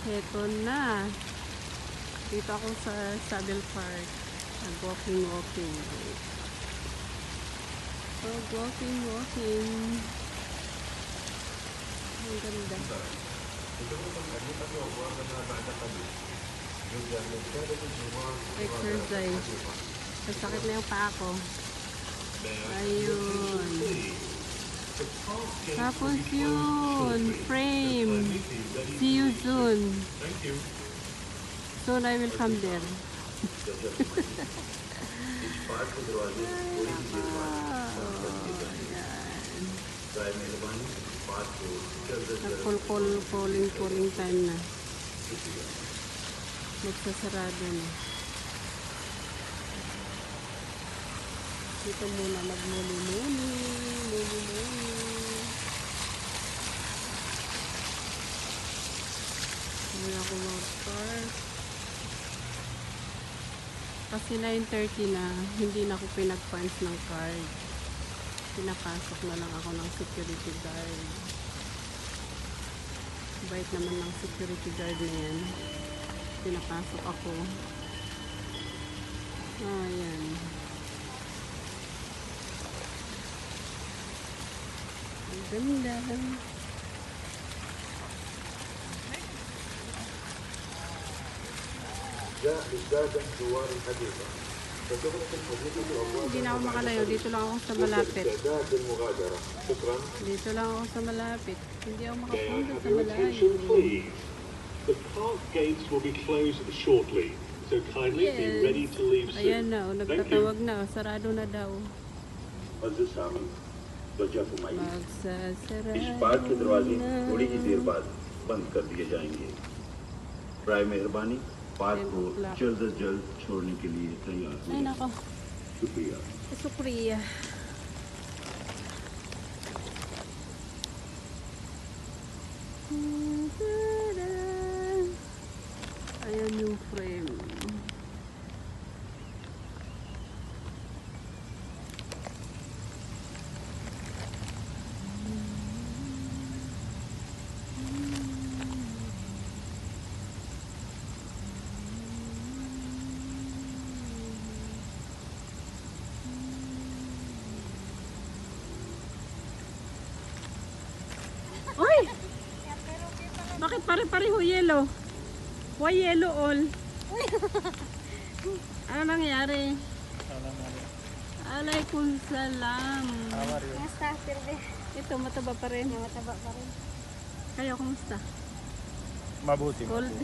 Heto na. Dito ako sa Saddle Park. Nag-walking, walking. So, walking, walking. Ang ganda. Exercise. Sasakit na yung paa ko. Ayun. Tapos yun. Frame. See you soon. Soon I will come there. Nag-call call calling calling time na. Magsasarado na. Dito muna magmuli-muli. Muli-muli. Hindi ako mag-start. Kasi 9.30 na, hindi na ako pinag-punch ng card. Pinapasok na lang ako ng security guard. Bait naman ng security guard na yan. Pinapasok ako. Ayan. Ang ganda. جاء ازداد زوار الحديقة فتغلق الحديقة أبوابها Hindi na ako makalayo. Dito lang ako sa malapit. استعداد للمغادرة شكرا Dito lang ako sa malapit. Hindi ako May I makapunta have sa your attention, malayo. please? The park gates will be closed shortly, so kindly be ready to leave Ayan soon. na. oh, Thank you. Nagtatawag na. oh, Sarado na daw. अजीज साहब त्वचा फरमाइए Magsasarado इस पार्क के दरवाजे na. थोड़ी ही देर बाद बंद कर दिए जाएंगे प्राय मेहरबानी पार्क को जल्द अज जल्द छोड़ने के लिए तैयार शुक्रिया हो nako. शुक्रिया Sukriya. Ayan yung frame. Bakit pare-pareho yellow? Why yellow all? ano nangyari? Alaykum salam. Kumusta, Sirve? Ito, mataba pa rin. Mataba pa rin. Kayo, kumusta? Mabuti. Cold?